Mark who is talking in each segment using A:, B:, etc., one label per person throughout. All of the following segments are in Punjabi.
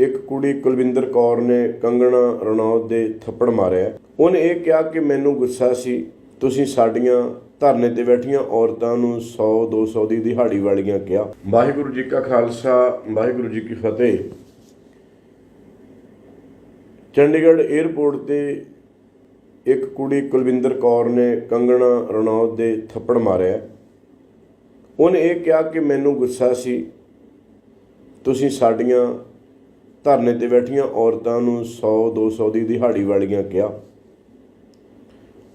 A: ਇੱਕ ਕੁੜੀ ਕੁਲਵਿੰਦਰ ਕੌਰ ਨੇ ਕੰਗਣਾ ਰਣੌਤ ਦੇ ਥੱਪੜ ਮਾਰਿਆ। ਉਹਨੇ ਇਹ ਕਿਹਾ ਕਿ ਮੈਨੂੰ ਗੁੱਸਾ ਸੀ, ਤੁਸੀਂ ਸਾਡੀਆਂ ਧਰਨੇ ਤੇ ਬੈਠੀਆਂ ਔਰਤਾਂ ਨੂੰ 100 200 ਦੀ ਦਿਹਾੜੀ ਵਾਲੀਆਂ ਕਿਹਾ। ਵਾਹਿਗੁਰੂ ਜੀ ਕਾ ਖਾਲਸਾ, ਵਾਹਿਗੁਰੂ ਜੀ ਕੀ ਫਤਿਹ। ਚੰਡੀਗੜ੍ਹ 에ਅਰਪੋਰਟ ਤੇ ਇੱਕ ਕੁੜੀ ਕੁਲਵਿੰਦਰ ਕੌਰ ਨੇ ਕੰਗਣਾ ਰਣੌਤ ਦੇ ਥੱਪੜ ਮਾਰਿਆ। ਉਹਨੇ ਇਹ ਕਿਹਾ ਕਿ ਮੈਨੂੰ ਗੁੱਸਾ ਸੀ, ਤੁਸੀਂ ਸਾਡੀਆਂ ਧਰਨੇ ਤੇ ਬੈਠੀਆਂ ਔਰਤਾਂ ਨੂੰ 100 200 ਦੀ ਦਿਹਾੜੀ ਵਾਲੀਆਂ ਕਿਹਾ।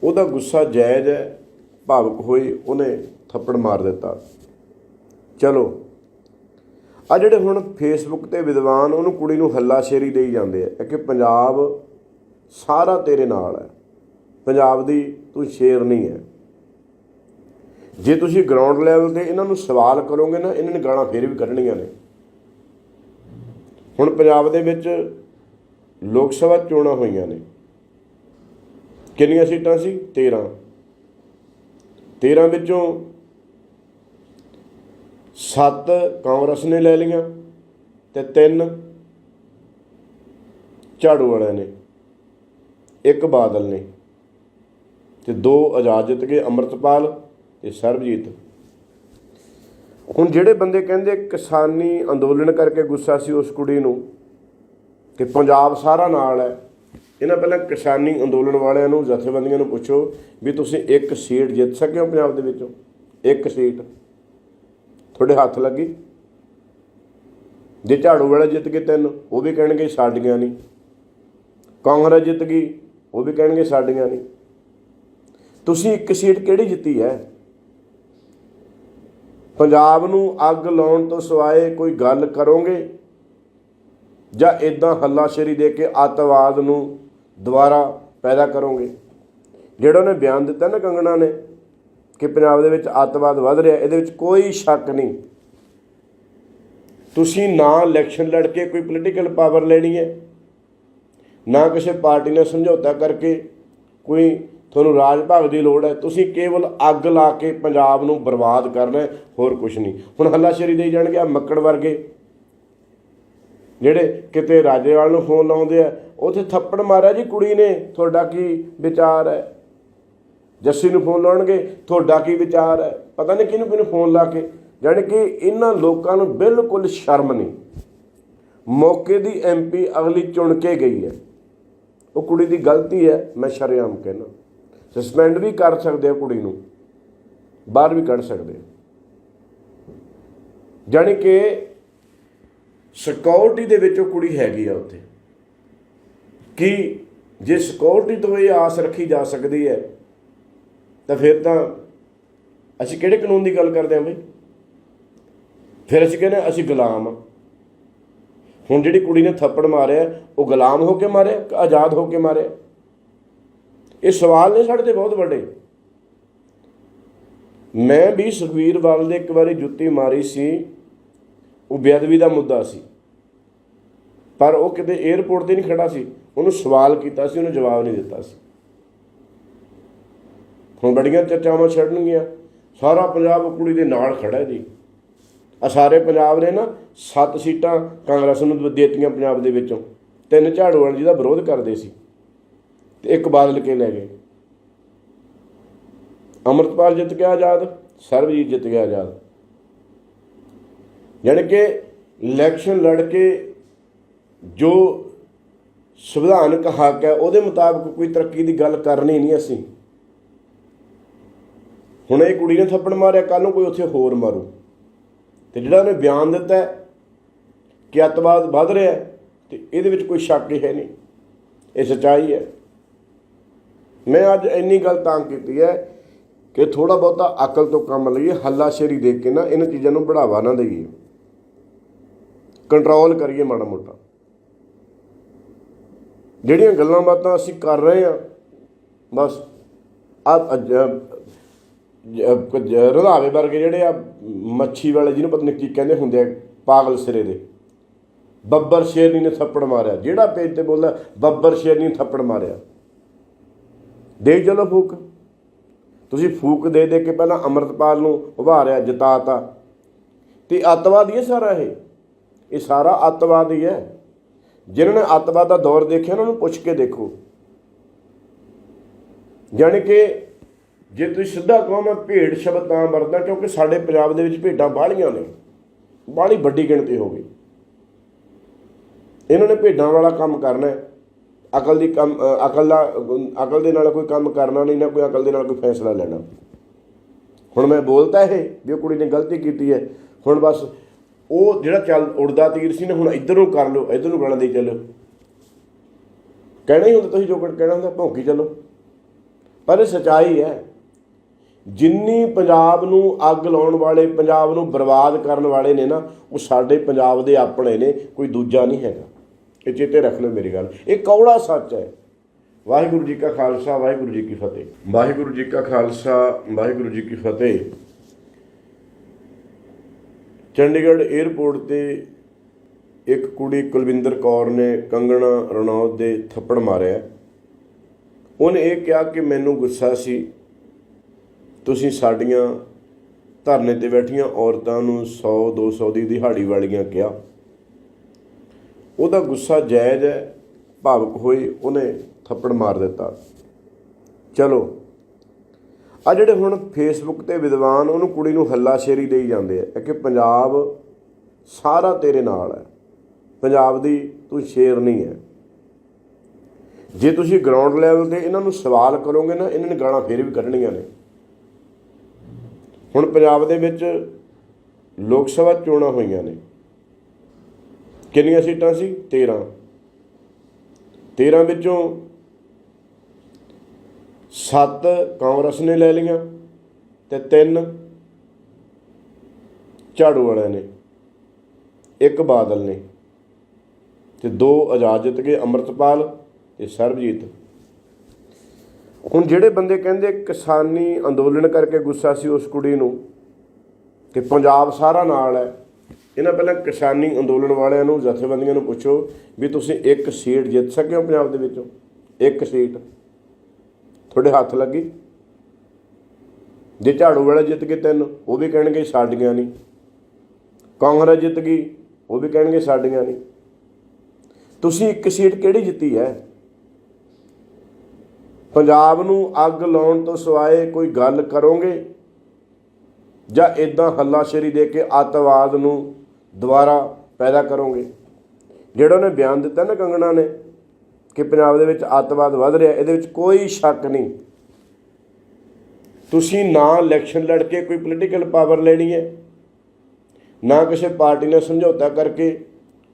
A: ਉਹਦਾ ਗੁੱਸਾ ਜਾਇਜ਼ ਹੈ, ਭਾਵਕ ਹੋਈ ਉਹਨੇ ਥੱਪੜ ਮਾਰ ਦਿੱਤਾ। ਚਲੋ, ਆ ਜਿਹੜੇ ਹੁਣ ਫੇਸਬੁੱਕ ਤੇ ਵਿਦਵਾਨ ਉਹਨੂੰ ਕੁੜੀ ਨੂੰ ਹੱਲਾਸ਼ੇਰੀ ਦੇਈ ਜਾਂਦੇ ਆ ਕਿ ਪੰਜਾਬ ਸਾਰਾ ਤੇਰੇ ਨਾਲ ਹੈ। ਪੰਜਾਬ ਦੀ ਤੂੰ ਸ਼ੇਰ ਨਹੀਂ ਹੈ। ਜੇ ਤੁਸੀਂ ਗਰਾਊਂਡ ਲੈਵਲ ਤੇ ਇਹਨਾਂ ਨੂੰ ਸਵਾਲ ਕਰੋਗੇ ਨਾ, ਇਹਨਾਂ ਨੇ ਗਾਲਾਂ ਫੇਰ ਵੀ ਕੱਢਣੀਆਂ ਨੇ। ਹੁਣ ਪੰਜਾਬ ਦੇ ਵਿੱਚ ਲੋਕ ਸਭਾ ਚੋਣਾਂ ਹੋਈਆਂ ਨੇ। ਕਿੰਨੀਆਂ ਸੀਟਾਂ ਸੀ? 13 13 ਵਿੱਚੋਂ 7 ਕਾਂਗਰਸ ਨੇ ਲੈ ਲਈਆਂ ਤੇ 3 ਝਾੜੂ ਵਾਲਿਆਂ ਨੇ, ਇੱਕ ਬਾਦਲ ਨੇ ਤੇ ਦੋ ਆਜ਼ਾਦ ਜਿੱਤ ਗਏ ਅੰਮ੍ਰਿਤਪਾਲ ਤੇ ਸਰਬਜੀਤ। ਹੁਣ ਜਿਹੜੇ ਬੰਦੇ ਕਹਿੰਦੇ ਕਿਸਾਨੀ ਅੰਦੋਲਨ ਕਰਕੇ ਗੁੱਸਾ ਸੀ ਉਸ ਕੁੜੀ ਨੂੰ ਕਿ ਪੰਜਾਬ ਸਾਰਾ ਨਾਲ ਹੈ, ਇਹਨਾਂ ਪਹਿਲਾਂ ਕਿਸਾਨੀ ਅੰਦੋਲਨ ਵਾਲਿਆਂ ਨੂੰ, ਜਥੇਬੰਦੀਆਂ ਨੂੰ ਪੁੱਛੋ ਵੀ ਤੁਸੀਂ ਇੱਕ ਸੀਟ ਜਿੱਤ ਸਕੇ ਹੋ ਪੰਜਾਬ ਦੇ ਵਿੱਚੋਂ? ਇੱਕ ਸੀਟ। ਤੁਹਾਡੇ ਹੱਥ ਲੱਗੀ? ਜੇ ਝਾੜੂ ਵਾਲਾ ਜਿੱਤ ਗਏ ਤਿੰਨ, ਉਹ ਵੀ ਕਹਿਣਗੇ ਸਾਡੀਆਂ ਨਹੀਂ। ਕਾਂਗਰਸ ਜਿੱਤ ਗਈ, ਉਹ ਵੀ ਕਹਿਣਗੇ ਸਾਡੀਆਂ ਨਹੀਂ। ਤੁਸੀਂ ਇੱਕ ਸੀਟ ਕਿਹੜੀ ਜਿੱਤੀ ਹੈ? ਪੰਜਾਬ ਨੂੰ ਅੱਗ ਲਾਉਣ ਤੋਂ ਸਿਵਾਏ ਕੋਈ ਗੱਲ ਕਰੋਗੇ? ਜਾਂ ਇਦਾਂ ਹੱਲਾਸ਼ੇਰੀ ਦੇ ਕੇ ਅੱਤਵਾਦ ਨੂੰ ਦੁਬਾਰਾ ਪੈਦਾ ਕਰੋਗੇ? ਜਿਹੜਾ ਉਹਨੇ ਬਿਆਨ ਦਿੱਤਾ ਨਾ ਕੰਗਣਾ ਨੇ, ਕਿ ਪੰਜਾਬ ਦੇ ਵਿੱਚ ਅੱਤਵਾਦ ਵੱਧ ਰਿਹਾ, ਇਹਦੇ ਵਿੱਚ ਕੋਈ ਸ਼ੱਕ ਨਹੀਂ। ਤੁਸੀਂ ਨਾ ਇਲੈਕਸ਼ਨ ਲੜ ਕੇ ਕੋਈ ਪੋਲੀਟੀਕਲ ਪਾਵਰ ਲੈਣੀ ਹੈ, ਨਾ ਕਿਸੇ ਪਾਰਟੀ ਨਾਲ ਸਮਝੌਤਾ ਕਰਕੇ ਕੋਈ ਤੁਹਾਨੂੰ ਰਾਜ ਭਾਗ ਦੀ ਲੋੜ ਹੈ। ਤੁਸੀਂ ਕੇਵਲ ਅੱਗ ਲਾ ਕੇ ਪੰਜਾਬ ਨੂੰ ਬਰਬਾਦ ਕਰਨਾ ਹੈ, ਹੋਰ ਕੁਝ ਨਹੀਂ। ਹੁਣ ਹੱਲਾਸ਼ੇਰੀ ਦੇਈ ਜਾਣਗੇ ਆ ਮੱਕੜ ਵਰਗੇ। ਜਿਹੜੇ ਕਿਤੇ ਰਾਜੇਵਾਲ ਨੂੰ ਫੋਨ ਲਾਉਂਦੇ ਆ, ਉਥੇ ਥੱਪੜ ਮਾਰਿਆ ਜੀ ਕੁੜੀ ਨੇ, ਤੁਹਾਡਾ ਕੀ ਵਿਚਾਰ ਹੈ? ਜੱਸੀ ਨੂੰ ਫੋਨ ਲਾਉਣਗੇ, ਤੁਹਾਡਾ ਕੀ ਵਿਚਾਰ ਹੈ? ਪਤਾ ਨਹੀਂ ਕਿਹਨੂੰ ਕਿਹਨੂੰ ਫੋਨ ਲਾ ਕੇ। ਜਾਣੀ ਕਿ ਇਹਨਾਂ ਲੋਕਾਂ ਨੂੰ ਬਿਲਕੁਲ ਸ਼ਰਮ ਨਹੀਂ। ਮੌਕੇ ਦੀ ਐਮਪੀ ਅਗਲੀ ਚੁਣ ਕੇ ਗਈ ਹੈ। ਉਹ ਕੁੜੀ ਦੀ ਗਲਤੀ ਹੈ, ਮੈਂ ਸ਼ਰਿਆਮ ਕਹਿਣਾ ਸਸਪੈਂਡ ਵੀ ਕਰ ਸਕਦੇ ਆ ਕੁੜੀ ਨੂੰ, ਬਾਹਰ ਵੀ ਕੱਢ ਸਕਦੇ ਆ। ਜਾਣੀ ਕਿ ਸਿਕਿਉਰਿਟੀ ਦੇ ਵਿੱਚ ਉਹ ਕੁੜੀ ਹੈਗੀ ਆ ਉੱਥੇ। ਕਿ ਜੇ ਸਿਕਿਉਰਿਟੀ ਤੋਂ ਇਹ ਆਸ ਰੱਖੀ ਜਾ ਸਕਦੀ ਹੈ, ਤਾਂ ਫਿਰ ਤਾਂ ਅਸੀਂ ਕਿਹੜੇ ਕਾਨੂੰਨ ਦੀ ਗੱਲ ਕਰਦੇ ਹਾਂ ਬਈ? ਫਿਰ ਅਸੀਂ ਕਹਿੰਦੇ ਅਸੀਂ ਗੁਲਾਮ ਹਾਂ ਹੁਣ ਜਿਹੜੀ ਕੁੜੀ ਨੇ ਥੱਪੜ ਮਾਰਿਆ, ਉਹ ਗੁਲਾਮ ਹੋ ਕੇ ਮਾਰਿਆ ਕਿ ਆਜ਼ਾਦ ਹੋ ਕੇ ਮਾਰਿਆ? ਇਹ ਸਵਾਲ ਨੇ ਸਾਡੇ ਤੇ ਬਹੁਤ ਵੱਡੇ। ਮੈਂ ਵੀ ਸੁਖਵੀਰ ਬਾਲ ਦੇ ਇੱਕ ਵਾਰੀ ਜੁੱਤੀ ਮਾਰੀ ਸੀ, ਉਹ ਬੇਅਦਬੀ ਦਾ ਮੁੱਦਾ ਸੀ। ਪਰ ਉਹ ਕਿਤੇ 에ਅਰਪੋਰਟ ਤੇ ਨਹੀਂ ਖੜਾ ਸੀ, ਉਹਨੂੰ ਸਵਾਲ ਕੀਤਾ ਸੀ, ਉਹਨੂੰ ਜਵਾਬ ਨਹੀਂ ਦਿੱਤਾ ਸੀ। ਹੁਣ ਬੜੀਆਂ ਚਰਚਾਵਾਂ ਛੱਡਣਗੀਆਂ। ਸਾਰਾ ਪੰਜਾਬ ਕੁੜੀ ਦੇ ਨਾਲ ਖੜਾ ਹੈ ਜੀ। ਆ ਸਾਰੇ ਪੰਜਾਬ ਨੇ ਨਾ ਸੱਤ ਸੀਟਾਂ ਕਾਂਗਰਸ ਨੂੰ ਦੇਤੀਆਂ ਪੰਜਾਬ ਦੇ ਵਿੱਚੋਂ। ਤਿੰਨ ਝਾੜੂ ਵਾਲ ਜੀ ਦਾ ਵਿਰੋਧ ਕਰਦੇ ਸੀ। ਤੇ ਇੱਕ ਬਾਦਲ ਕੇ ਲੈ ਗਏ। ਅਮਰਤਪਾਲ ਜਿੱਤ ਗਿਆ ਆਜ਼ਾਦ ਸਰਬਜੀਤ ਜਿੱਤ ਗਿਆ ਆਜ਼ਾਦ। ਯਾਨੀ ਕਿ ਇਲੈਕਸ਼ਨ ਲੜ ਕੇ ਜੋ ਸੰਵਿਧਾਨਕ ਹੱਕ ਹੈ ਉਹਦੇ ਮੁਤਾਬਕ ਕੋਈ ਤਰੱਕੀ ਦੀ ਗੱਲ ਕਰਨੀ ਨਹੀਂ ਅਸੀਂ। ਹੁਣ ਇਹ ਕੁੜੀ ਨੇ ਥੱਪੜ ਮਾਰਿਆ ਕੱਲ ਨੂੰ ਕੋਈ ਉੱਥੇ ਹੋਰ ਮਾਰੂ। ਤੇ ਜਿਹੜਾ ਉਹਨੇ ਬਿਆਨ ਦਿੱਤਾ ਕਿ ਅੱਤਵਾਦ ਵੱਧ ਰਿਹਾ ਹੈ, ਤੇ ਇਹਦੇ ਵਿੱਚ ਕੋਈ ਸ਼ੱਕ ਹੀ ਹੈ ਨਹੀਂ। ਇਹ ਸੱਚਾਈ ਹੈ। ਮੈਂ ਅੱਜ ਇੰਨੀ ਗੱਲ ਤਾਂ ਕੀਤੀ ਹੈ ਕਿ ਥੋੜਾ ਬਹੁਤਾ ਅਕਲ ਤੋਂ ਕੰਮ ਲਈਏ ਹੱਲਾਸ਼ੇਰੀ ਦੇਖ ਕੇ ਨਾ ਇਹਨਾਂ ਚੀਜ਼ਾਂ ਨੂੰ ਬੜਾਵਾ ਨਾ ਦਈਏ। ਕੰਟਰੋਲ ਕਰੀਏ ਮਾੜਾ ਮੋਟਾ। ਜਿਹੜੀਆਂ ਗੱਲਾਂ ਬਾਤਾਂ ਅਸੀਂ ਕਰ ਰਹੇ ਹਾਂ, ਬਸ ਆ ਰਧਾਵੇ ਵਰਗੇ ਜਿਹੜੇ ਆ ਮੱਛੀ ਵਾਲੇ ਜਿਹਨੂੰ ਪਤਾ ਨਹੀਂ ਕੀ ਕਹਿੰਦੇ ਹੁੰਦੇ ਆ, ਪਾਗਲ ਸਿਰੇ ਦੇ। ਬੱਬਰ ਸ਼ੇਰਨੀ ਨੇ ਥੱਪੜ ਮਾਰਿਆ। ਜਿਹੜਾ ਪੇਜ ਤੇ ਬੋਲਦਾ, ਬੱਬਰ ਸ਼ੇਰਨੀ ਨੇ ਥੱਪੜ ਮਾਰਿਆ। ਦੇ ਚਲੋ ਫੂਕ। ਤੁਸੀਂ ਫੂਕ ਦੇ ਦੇ ਕੇ ਪਹਿਲਾਂ ਅਮਰਤਪਾਲ ਨੂੰ ਉਭਾਰਿਆ, ਜਿਤਾਤਾ। ਤੇ ਅੱਤਵਾਦ ਹੀ ਹੈ ਸਾਰਾ ਇਹ। ਇਹ ਸਾਰਾ ਅੱਤਵਾਦ ਹੀ ਹੈ। ਜਿਨ੍ਹਾਂ ਨੇ ਅੱਤਵਾਦ ਦਾ ਦੌਰ ਦੇਖਿਆ, ਉਹਨਾਂ ਨੂੰ ਪੁੱਛ ਕੇ ਦੇਖੋ। ਜਾਣੀ ਕਿ ਜੇ ਤੁਸੀਂ ਸਿੱਧਾ ਕਹੋ, ਮੈਂ ਭੇਡ ਸ਼ਬਦ ਤਾਂ ਵਰਤਦਾ, ਕਿਉਂਕਿ ਸਾਡੇ ਪੰਜਾਬ ਦੇ ਵਿੱਚ ਭੇਡਾਂ ਬਾਹਲੀਆਂ ਨੇ। ਬਾਹਲੀ ਵੱਡੀ ਗਿਣਤੀ ਹੋ ਗਈ। ਇਹਨਾਂ ਨੇ ਭੇਡਾਂ ਵਾਲਾ ਕੰਮ ਕਰਨਾ ਹੈ। ਅਕਲ ਦੀ ਕੰਮ ਅਕਲ ਦਾ, ਅਕਲ ਦੇ ਨਾਲ ਕੋਈ ਕੰਮ ਕਰਨਾ ਨਹੀਂ ਨਾ ਕੋਈ ਅਕਲ ਦੇ ਨਾਲ ਕੋਈ ਫੈਸਲਾ ਲੈਣਾ। ਹੁਣ ਮੈਂ ਬੋਲਤਾ ਇਹ ਵੀ ਉਹ ਕੁੜੀ ਨੇ ਗਲਤੀ ਕੀਤੀ ਹੈ। ਹੁਣ ਬਸ ਉਹ ਜਿਹੜਾ ਚੱਲ ਉੜਦਾ ਤੀਰ ਸੀ ਨਾ, ਹੁਣ ਇੱਧਰ ਕਰ ਲਓ, ਇੱਧਰ ਨੂੰ ਗਾਣਾ ਦੇ ਚੱਲੋ। ਕਹਿਣਾ ਹੀ ਹੁੰਦਾ ਤੁਸੀਂ ਜੋ ਕੁਝ ਕਹਿਣਾ ਹੁੰਦਾ, ਭੌਂਕੀ ਚੱਲੋ। ਪਰ ਇਹ ਸਚਾਈ ਹੈ, ਜਿੰਨੀ ਪੰਜਾਬ ਨੂੰ ਅੱਗ ਲਾਉਣ ਵਾਲੇ, ਪੰਜਾਬ ਨੂੰ ਬਰਬਾਦ ਕਰਨ ਵਾਲੇ ਨੇ ਨਾ, ਉਹ ਸਾਡੇ ਪੰਜਾਬ ਦੇ ਆਪਣੇ ਨੇ, ਕੋਈ ਦੂਜਾ ਨਹੀਂ ਹੈਗਾ। ਇਹ ਚੇਤੇ ਰੱਖ ਲਓ ਮੇਰੀ ਗੱਲ। ਇਹ ਕੌੜਾ ਸੱਚ ਹੈ। ਵਾਹਿਗੁਰੂ ਜੀ ਕਾ ਖਾਲਸਾ, ਵਾਹਿਗੁਰੂ ਜੀ ਕੀ ਫਤਿਹ। ਵਾਹਿਗੁਰੂ ਜੀ ਕਾ ਖਾਲਸਾ, ਵਾਹਿਗੁਰੂ ਜੀ ਕੀ ਫਤਿਹ। ਚੰਡੀਗੜ੍ਹ 에ਅਰਪੋਰਟ ਤੇ ਇੱਕ ਕੁੜੀ ਕੁਲਵਿੰਦਰ ਕੌਰ ਨੇ ਕੰਗਣਾ ਰਣੌਤ ਦੇ ਥੱਪੜ ਮਾਰਿਆ। ਉਹਨੇ ਇਹ ਕਿਹਾ ਕਿ ਮੈਨੂੰ ਗੁੱਸਾ ਸੀ। ਤੁਸੀਂ ਸਾਡੀਆਂ ਧਰਨੇ ਤੇ ਬੈਠੀਆਂ ਔਰਤਾਂ ਨੂੰ 100 200 ਦੀ ਦਿਹਾੜੀ ਵਾਲੀਆਂ ਕਿਹਾ। ਉਹਦਾ ਗੁੱਸਾ ਜਾਇਜ਼ ਹੈ, ਭਾਵਕ ਹੋਈ ਉਹਨੇ ਥੱਪੜ ਮਾਰ ਦਿੱਤਾ। ਚਲੋ, ਆ ਜਿਹੜੇ ਹੁਣ ਫੇਸਬੁੱਕ ਤੇ ਵਿਦਵਾਨ ਉਹਨੂੰ ਕੁੜੀ ਨੂੰ ਹੱਲਾ ਸ਼ੇਰੀ ਦੇਈ ਜਾਂਦੇ ਆ ਕਿ ਪੰਜਾਬ ਸਾਰਾ ਤੇਰੇ ਨਾਲ ਹੈ। ਪੰਜਾਬ ਦੀ ਤੂੰ ਸ਼ੇਰ ਨਹੀਂ ਹੈ। ਜੇ ਤੁਸੀਂ ਗਰਾਊਂਡ ਲੈਵਲ ਤੇ ਇਹਨਾਂ ਨੂੰ ਸਵਾਲ ਕਰੋਗੇ ਨਾ, ਇਹਨਾਂ ਨੇ ਗਾਲਾਂ ਫੇਰ ਵੀ ਕੱਢਣੀਆਂ ਨੇ। ਹੁਣ ਪੰਜਾਬ ਦੇ ਵਿੱਚ ਲੋਕ ਸਭਾ ਚੋਣਾਂ ਹੋਈਆਂ ਨੇ। ਕਿੰਨੀਆਂ ਸੀਟਾਂ ਸੀ? 13 13 ਵਿੱਚੋਂ 7 ਕਾਂਗਰਸ ਨੇ ਲੈ ਲਈਆਂ ਤੇ 3 ਝਾੜੂ ਵਾਲਿਆਂ ਨੇ, ਇੱਕ ਬਾਦਲ ਨੇ ਤੇ ਦੋ ਆਜ਼ਾਦ ਜਿੱਤ ਗਏ ਅੰਮ੍ਰਿਤਪਾਲ ਤੇ ਸਰਬਜੀਤ। ਹੁਣ ਜਿਹੜੇ ਬੰਦੇ ਕਹਿੰਦੇ ਕਿਸਾਨੀ ਅੰਦੋਲਨ ਕਰਕੇ ਗੁੱਸਾ ਸੀ ਉਸ ਕੁੜੀ ਨੂੰ, ਕਿ ਪੰਜਾਬ ਸਾਰਾ ਨਾਲ ਹੈ ਇਹਨਾਂ ਪਹਿਲਾਂ ਕਿਸਾਨੀ ਅੰਦੋਲਨ ਵਾਲਿਆਂ ਨੂੰ, ਜਥੇਬੰਦੀਆਂ ਨੂੰ ਪੁੱਛੋ ਵੀ ਤੁਸੀਂ ਇੱਕ ਸੀਟ ਜਿੱਤ ਸਕੇ ਹੋ ਪੰਜਾਬ ਦੇ ਵਿੱਚੋਂ? ਇੱਕ ਸੀਟ। ਤੁਹਾਡੇ ਹੱਥ ਲੱਗੀ? ਜੇ ਝਾੜੂ ਵਾਲਾ ਜਿੱਤ ਗਏ ਤਿੰਨ, ਉਹ ਵੀ ਕਹਿਣਗੇ ਸਾਡੀਆਂ ਨਹੀਂ। ਕਾਂਗਰਸ ਜਿੱਤ ਗਈ, ਉਹ ਵੀ ਕਹਿਣਗੇ ਸਾਡੀਆਂ ਨਹੀਂ। ਤੁਸੀਂ ਇੱਕ ਸੀਟ ਕਿਹੜੀ ਜਿੱਤੀ ਹੈ? ਪੰਜਾਬ ਨੂੰ ਅੱਗ ਲਾਉਣ ਤੋਂ ਸਿਵਾਏ ਕੋਈ ਗੱਲ ਕਰੋਗੇ? ਜਾਂ ਇਦਾਂ ਹੱਲਾਸ਼ੇਰੀ ਦੇ ਕੇ ਅੱਤਵਾਦ ਨੂੰ ਦੁਬਾਰਾ ਪੈਦਾ ਕਰੋਗੇ। ਜਿਹੜਾ ਉਹਨੇ ਬਿਆਨ ਦਿੱਤਾ ਨਾ ਕੰਗਣਾ ਨੇ ਕਿ ਪੰਜਾਬ ਦੇ ਵਿੱਚ ਅੱਤਵਾਦ ਵੱਧ ਰਿਹਾ, ਇਹਦੇ ਵਿੱਚ ਕੋਈ ਸ਼ੱਕ ਨਹੀਂ। ਤੁਸੀਂ ਨਾ ਇਲੈਕਸ਼ਨ ਲੜ ਕੇ ਕੋਈ ਪੋਲੀਟੀਕਲ ਪਾਵਰ ਲੈਣੀ ਹੈ, ਨਾ ਕਿਸੇ ਪਾਰਟੀ ਨਾਲ ਸਮਝੌਤਾ ਕਰਕੇ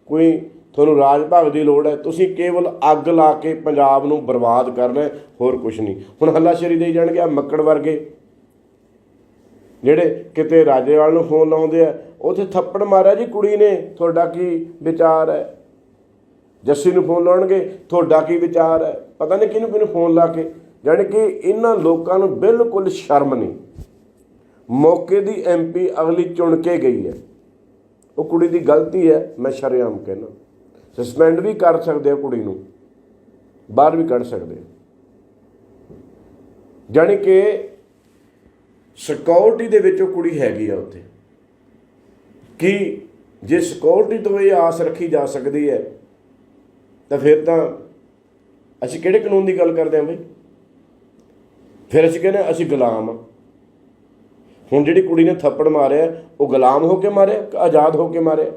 A: ਕੋਈ ਤੁਹਾਨੂੰ ਰਾਜ ਭਾਗ ਦੀ ਲੋੜ ਹੈ, ਤੁਸੀਂ ਕੇਵਲ ਅੱਗ ਲਾ ਕੇ ਪੰਜਾਬ ਨੂੰ ਬਰਬਾਦ ਕਰਨਾ ਹੋਰ ਕੁਝ ਨਹੀਂ। ਹੁਣ ਹੱਲਾਸ਼ੇਰੀ ਦੇਈ ਜਾਣਗੇ ਆ ਮੱਕੜ ਵਰਗੇ ਜਿਹੜੇ ਕਿਤੇ ਰਾਜੇਵਾਲ ਨੂੰ ਫੋਨ ਲਾਉਂਦੇ ਆ, ਉਥੇ ਥੱਪੜ ਮਾਰਿਆ ਜੀ ਕੁੜੀ ਨੇ, ਤੁਹਾਡਾ ਕੀ ਵਿਚਾਰ ਹੈ? ਜੱਸੀ ਨੂੰ ਫੋਨ ਲਾਉਣਗੇ, ਤੁਹਾਡਾ ਕੀ ਵਿਚਾਰ ਹੈ? ਪਤਾ ਨਹੀਂ ਕਿਹਨੂੰ ਕਿਹਨੂੰ ਫੋਨ ਲਾ ਕੇ, ਜਾਣੀ ਕਿ ਇਹਨਾਂ ਲੋਕਾਂ ਨੂੰ ਬਿਲਕੁਲ ਸ਼ਰਮ ਨਹੀਂ। ਮੌਕੇ ਦੀ ਐਮਪੀ ਅਗਲੀ ਚੁਣ ਕੇ ਗਈ ਹੈ। ਉਹ ਕੁੜੀ ਦੀ ਗਲਤੀ ਹੈ, ਮੈਂ ਸ਼ਰੇਆਮ ਕਹਿਣਾ ਸਸਪੈਂਡ ਵੀ ਕਰ ਸਕਦੇ ਆ ਕੁੜੀ ਨੂੰ, ਬਾਹਰ ਵੀ ਕੱਢ ਸਕਦੇ ਆ। ਜਾਣੀ ਕਿ ਸਿਕਿਉਰਿਟੀ ਦੇ ਵਿੱਚ ਉਹ ਕੁੜੀ ਹੈਗੀ ਆ ਉੱਥੇ। ਕਿ ਜੇ ਸਿਕਿਉਰਿਟੀ ਤੋਂ ਇਹ ਆਸ ਰੱਖੀ ਜਾ ਸਕਦੀ ਹੈ, ਤਾਂ ਫਿਰ ਤਾਂ ਅਸੀਂ ਕਿਹੜੇ ਕਾਨੂੰਨ ਦੀ ਗੱਲ ਕਰਦੇ ਹਾਂ ਬਈ? ਫਿਰ ਅਸੀਂ ਕਹਿੰਦੇ ਹਾਂ ਅਸੀਂ ਗੁਲਾਮ ਹਾਂ। ਹੁਣ ਜਿਹੜੀ ਕੁੜੀ ਨੇ ਥੱਪੜ ਮਾਰਿਆ, ਉਹ ਗੁਲਾਮ ਹੋ ਕੇ ਮਾਰਿਆ ਕਿ ਆਜ਼ਾਦ ਹੋ ਕੇ ਮਾਰਿਆ?